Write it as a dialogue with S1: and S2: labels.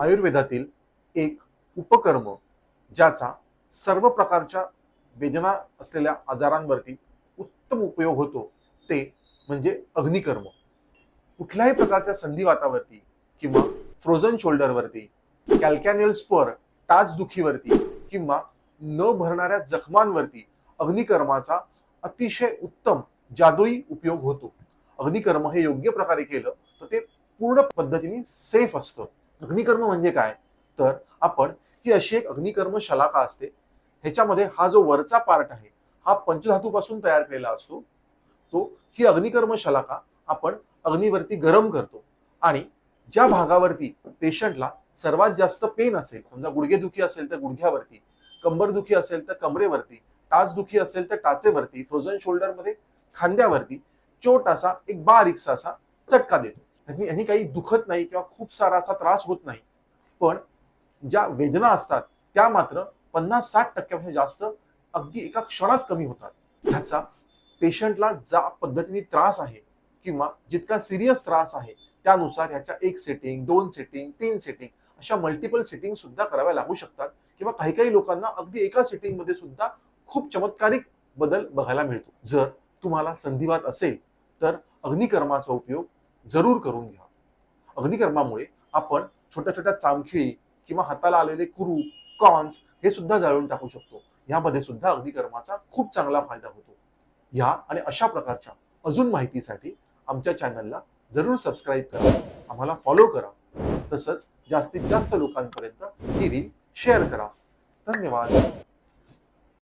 S1: आयुर्वेदातील एक उपकर्म ज्याचा सर्व प्रकारच्या वेदना असलेल्या आजारांवरती उत्तम उपयोग होतो ते म्हणजे अग्निकर्म. कुठल्याही प्रकारच्या संधिवातावरती किंवा फ्रोझन शोल्डरवरती कॅल्कॅनियल स्पर टाच दुखीवरती किंवा न भरणाऱ्या जखमांवरती अग्निकर्माचा अतिशय उत्तम जादुई उपयोग होतो. अग्निकर्म हे योग्य प्रकारे केलं तर ते पूर्ण पद्धतीने सेफ असतं. अग्निकर्म म्हणजे काय? तर आपण ही अशी एक अग्निकर्म शलाका असते. ह्याच्यामध्ये हा जो वरचा पार्ट आहे हा पंचधातूपासून तयार केलेला असतो. तो ही अग्निकर्म शलाका आपण अग्नीवरती गरम करतो. आणि ज्या भागावरती पेशंटला सर्वात जास्त पेन असेल समजा गुडघेदुखी असेल तर गुडघ्यावरती कंबरदुखी असेल तर कमरेवरती टाचदुखी असेल तर टाचेवरती फ्रोझन शोल्डरमध्ये खांद्यावरती छोटासा एक बारीकसा असा चटका देतो. ह्यांनी ह्यांनी काही दुखत नाही किंवा खूप सारा असा त्रास होत नाही. पण ज्या वेदना असतात त्या मात्र पन्नास साठ टक्क्यापेक्षा जास्त अगदी एका क्षणात कमी होतात. ह्याचा पेशंटला ज्या पद्धतीने त्रास आहे किंवा जितका सिरियस त्रास आहे त्यानुसार ह्याच्या एक सेटिंग दोन सेटिंग तीन सेटिंग अशा मल्टिपल सेटिंग सुद्धा कराव्या लागू शकतात किंवा काही काही लोकांना अगदी एका सेटिंगमध्ये सुद्धा खूप चमत्कारिक बदल बघायला मिळतो. जर तुम्हाला संधिवात असेल तर अग्निकर्माचा उपयोग जरूर करून घ्या. अग्निकर्मामुळे आपण छोट्या छोट्या चामखिळी किंवा हाताला आलेले कुरू कॉन्स हे सुद्धा जाळून टाकू शकतो. यामध्ये सुद्धा अग्निकर्माचा खूप चांगला फायदा होतो. या आणि अशा प्रकारच्या अजून माहितीसाठी आमच्या चॅनलला जरूर सबस्क्राईब करा आम्हाला फॉलो करा. तसंच जास्तीत जास्त लोकांपर्यंत ही रील शेअर करा. धन्यवाद.